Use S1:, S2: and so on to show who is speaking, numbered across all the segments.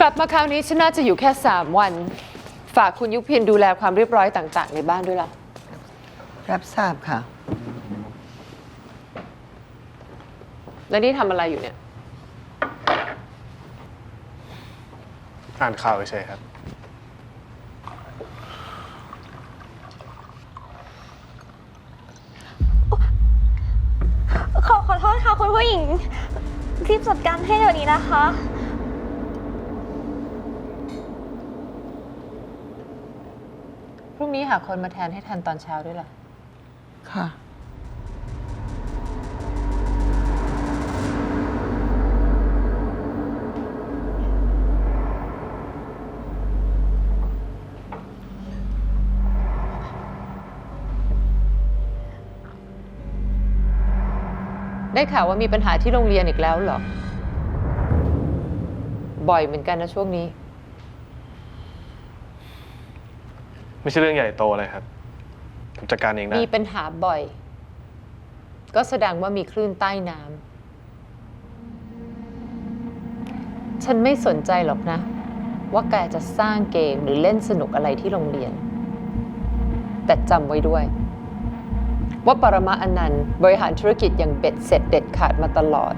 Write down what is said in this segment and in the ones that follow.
S1: กลับมาคราวนี้ฉันน่าจะอยู่แค่ 3 วัน ฝากคุณยุพินดูแลความเรียบร้อยต่าง ๆ ในบ้านด้วยล่ะ
S2: รับทราบค่ะ
S1: แล้วนี่ทำอะไรอยู่เนี่ย
S3: อ่านข่าวเฉยๆครับ
S4: ขอขอโทษค่ะคุณผู้หญิงรีบจัดการให้เดี๋ยวนี้นะคะ
S1: พ รุ่งนี้หาคนมาแทนให้ทันตอนเช้าด้วยล่ะ
S2: ค่ะ
S1: ได้ข่าวว่ามีปัญหาที่โรงเรียนอีกแล้วเหรอ บ่อยเหมือนกันนะช่วงนี้
S3: ไม่ใช่เรื่องใหญ่โตเลยครับผมจัดการเองได้
S1: มีปัญหาบ่อย ก็แสดงว่ามีคลื่นใต้น้ำฉันไม่สนใจหรอกนะ ว่าแกจะสร้างเกมหรือเล่นสนุกอะไรที่โรงเรียน แต่จำไว้ด้วย ว่าปรมาอนันต์บริหารธุรกิจอย่างเบ็ดเสร็จเด็ดขาดมาตลอด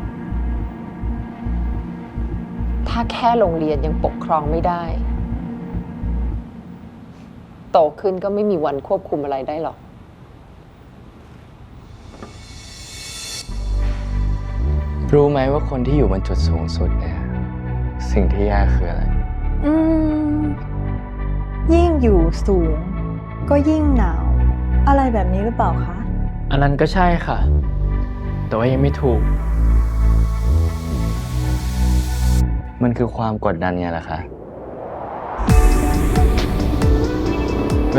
S1: ถ้าแค่โรงเรียนยังปกครองไม่ได้ โตขึ้นก็ไม่มีวันควบคุมอะไรได้หรอก
S5: รู้ไหมว่าคนที่อยู่บนจุดสูงสุดเนี่ยสิ่งที่แย่คืออะไร
S6: อืม ยิ่งอยู่สูง ก็ยิ่งหนาว อะไรแบบนี้หรือเปล่าคะ
S7: อันนั้นก็ใช่ค่ะ แต่ว่ายังไม่ถูก
S5: มันคือความกดดันไงล่ะคะ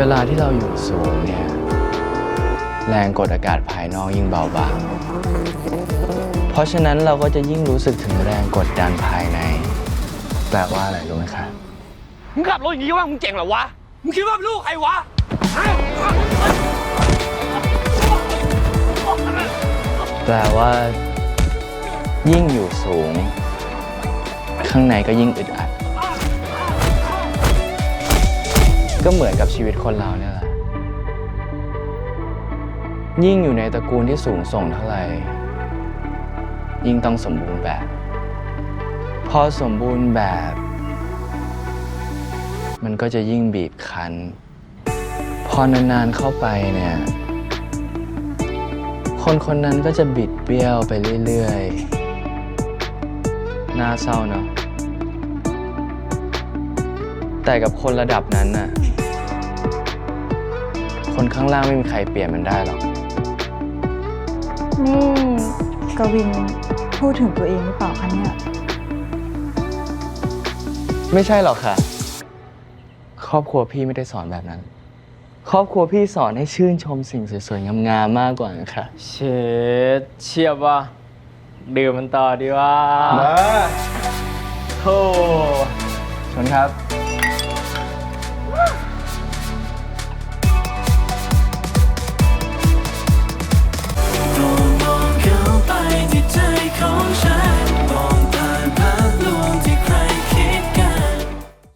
S5: เวลาที่เราอยู่สูงเนี่ย แรงกดอากาศภายนอกยิ่งเบาบาง เพราะฉะนั้นเราก็จะยิ่งรู้สึกถึงแรงกดดันภายใน แปลว่าอะไรรู้ไหมคะ
S8: มึงขับรถอย่างนี้ว่ามึงเจ๋งเหรอวะ มึงคิดว่าเป็นลูกใครวะ
S5: แปลว่า ยิ่งอยู่สูง ข้างในก็ยิ่งอึดอัด ก็เหมือนกับชีวิตคนเราเนี่ยแหละ ยิ่งอยู่ในตระกูลที่สูงส่งเท่าไหร่ ยิ่งต้องสมบูรณ์แบบ พอสมบูรณ์แบบ มันก็จะยิ่งบีบคั้น พอนานๆเข้าไปเนี่ย คนคนนั้นก็จะบิดเบี้ยวไปเรื่อยๆ น่าเศร้าเนาะ แต่กับคนระดับนั้นน่ะ คนข้างล่างไม่มีใครเปลี่ยนมันได้หรอก
S6: นี่กวินพูดถึงตัวเองหรือเปล่าคะเนี่ย
S5: ไม่ใช่หรอกค่ะ ครอบครัวพี่ไม่ได้สอนแบบนั้น ครอบครัวพี่สอนให้ชื่นชมสิ่งสวยๆ งามๆ มากกว่าค่ะ
S7: เชดเชียบว่ะดื่มมันต่อดีว่า
S5: มา
S7: โธ่
S5: ชนครับ